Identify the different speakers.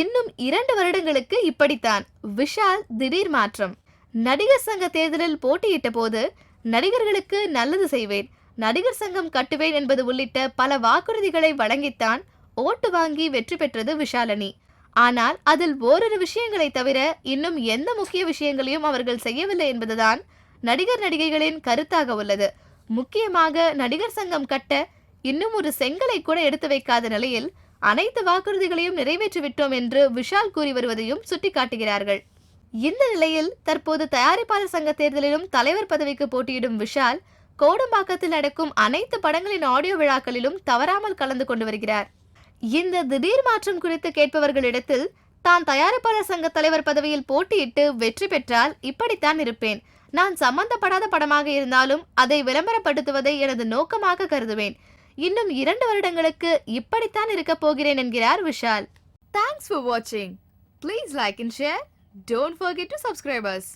Speaker 1: இன்னும் இரண்டு வருடங்களுக்கு இப்படித்தான். விஷால் திடீர் மாற்றம். நடிகர் சங்க தேர்தலில் போட்டியிட்ட போது நடிகர்களுக்கு நல்லது செய்வேன். நடிகர் சங்கம் கட்டுவேன் என்பது உள்ளிட்ட பல வாக்குறுதிகளை வழங்கித்தான் ஓட்டு வாங்கி வெற்றி பெற்றது விஷாலனி. ஆனால் அதில் ஓரிரு விஷயங்களை தவிர இன்னும் எந்த முக்கிய விஷயங்களையும் அவர்கள் செய்யவில்லை என்பதுதான் நடிகர் நடிகைகளின் கருத்தாக உள்ளது. முக்கியமாக நடிகர் சங்கம் கட்ட இன்னும் ஒரு செங்கலை கூட எடுத்து வைக்காத நிலையில் அனைத்து வாக்குறுதிகளையும் நிறைவேற்றிவிட்டோம் என்று விஷால் கூறி வருவதையும் சுட்டிக்காட்டுகிறார்கள். இந்த நிலையில் தற்போது தயாரிப்பாளர் சங்க தேர்தலிலும் தலைவர் பதவிக்கு போட்டியிடும் விஷால் கோடம்பாக்கத்தில் நடக்கும் அனைத்து படங்களின் ஆடியோ விழாக்களிலும் தவறாமல் கலந்து கொண்டு வருகிறார். இந்த திடீர் மாற்றம் குறித்து கேட்பவர்களிடத்தில் தான் தயாரிப்பாளர் சங்க தலைவர் பதவியில் போட்டியிட்டு வெற்றி பெற்றால் இப்படித்தான் இருப்பேன். நான் சம்பந்தப்படாத படமாக இருந்தாலும் அதை விளம்பரப்படுத்துவதை எனது நோக்கமாக கருதுவேன். இன்னும் இரண்டு வருடங்களுக்கு இப்படித்தான் இருக்கப் போகிறேன் என்கிறார் விஷால். தேங்க்ஸ் ஃபார் வாட்சிங் please like and share don't forget to subscribers